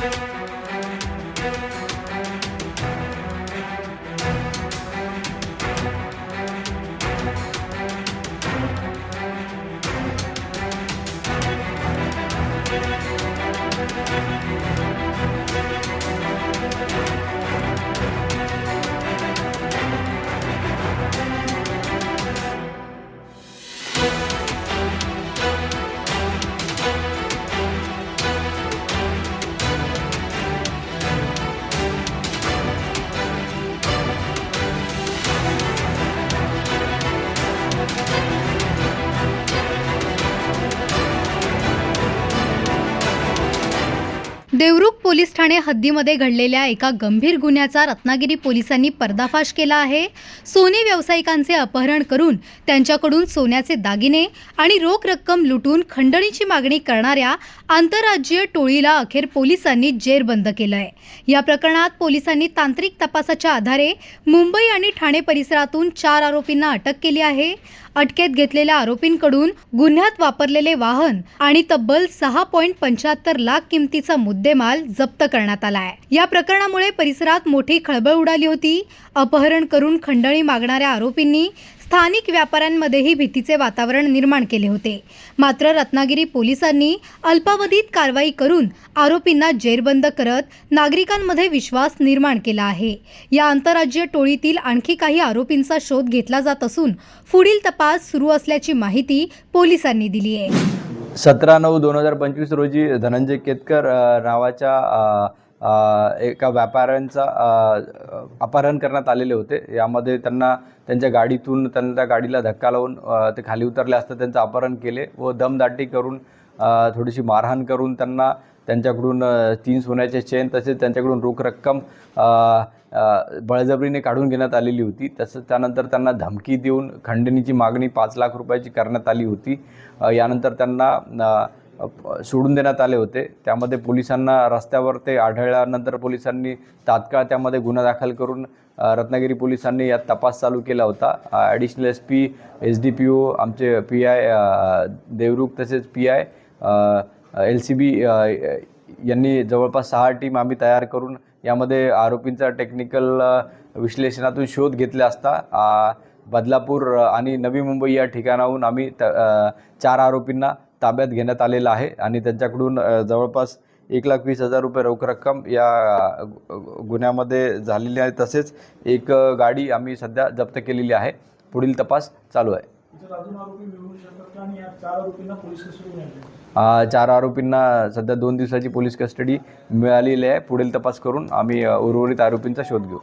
Müzik Devrukh police Thane हद्दीमध्ये घडलेल्या एका गंभीर गुन्ह्याचा रत्नागिरी पोलिसांनी पर्दाफाश केला आहे. सोने व्यावसायिकांचे अपहरण करून त्यांच्याकडून सोन्याचे दागिने आणि रोख रक्कम लुटून खंडणीची मागणी करणाऱ्या आंतरराज्यीय टोळीला अखेर पोलिसांनी जेरबंद केलं आहे या प्रकरणात पोलिसांनी तांत्रिक तपासाच्या आधारे मुंबई आणि ठाणे परिसरातून चार आरोपींना अटक केली आहे. अटकेत घेतलेल्या आरोपींकडून गुन्ह्यात वापरलेले वाहन आणि तब्बल सहा पॉईंट पंच्याहत्तर लाख किमतीचा मुद्दा मुद्देमाल जप्त करण्यात आला आहे. या प्रकरणामुळे परिसरात मोठी खळबळ उडाली होती. अपहरण करून खंडणी मागणाऱ्या आरोपींनी स्थानिक व्यापाऱ्यांमध्येही भीतीचे वातावरण निर्माण केले होते. मात्र रत्नागिरी पोलिसांनी अल्पावधीत कारवाई करून आरोपींना जेरबंद करत नागरिकांमध्ये विश्वास निर्माण केला आहे. या आंतरराज्य टोळीतील आणखी काही आरोपींचा शोध घेतला जात असून पुढील तपास सुरू असल्याची माहिती पोलिसांनी दिली आहे. सतरा नऊ दोन हजार पंचवीस रोजी धनंजय केतकर नावाच्या एका व्यापाऱ्यांचा अपहरण करण्यात आलेले होते. यामध्ये त्यांना त्यांच्या गाडीतून त्यांना त्या गाडीला धक्का लावून ते खाली उतरले असता त्यांचं अपहरण केले व दमदाटी करून थोडीशी मारहाण करून त्यांना त्यांच्याकडून तीन सोन्याचे चेन तसेच त्यांच्याकडून रोख रक्कम बळजबरीने काढून घेण्यात आलेली होती. तसंच त्यानंतर त्यांना धमकी देऊन खंडणीची मागणी पाच लाख रुपयाची करण्यात आली होती. यानंतर त्यांना सोडून देण्यात आले होते. त्यामध्ये पोलिसांना रस्त्यावर ते आढळल्यानंतर पोलिसांनी तात्काळ त्यामध्ये गुन्हा दाखल करून रत्नागिरी पोलिसांनी यात तपास चालू केला होता. Additional S P S D P O आमचे पी आय देवरुख तसेच P I L C B यांनी जवळपास सहा टीम आम्ही तयार करून यामध्ये आरोपींचा टेक्निकल विश्लेषणातून शोध घेतला असता. बदलापूर आणि नवी मुंबई या ठिकाणाहून आम्ही त चार आरोपींना ताब्यात घेण्यात आलेलं आहे आणि त्यांच्याकडून जवळपास एक लाख वीस हजार रुपये रोख रक्कम या गु- गुन्ह्यामध्ये झालेली आहे. तसेच एक गाडी आम्ही सध्या जप्त केलेली आहे. पुढील तपास चालू आहे. चार आरोपींना सध्या दोन दिवसाची पोलीस कस्टडी मिळालेली आहे. पुढील तपास करून आम्ही उर्वरित आरोपींचा शोध घेऊ.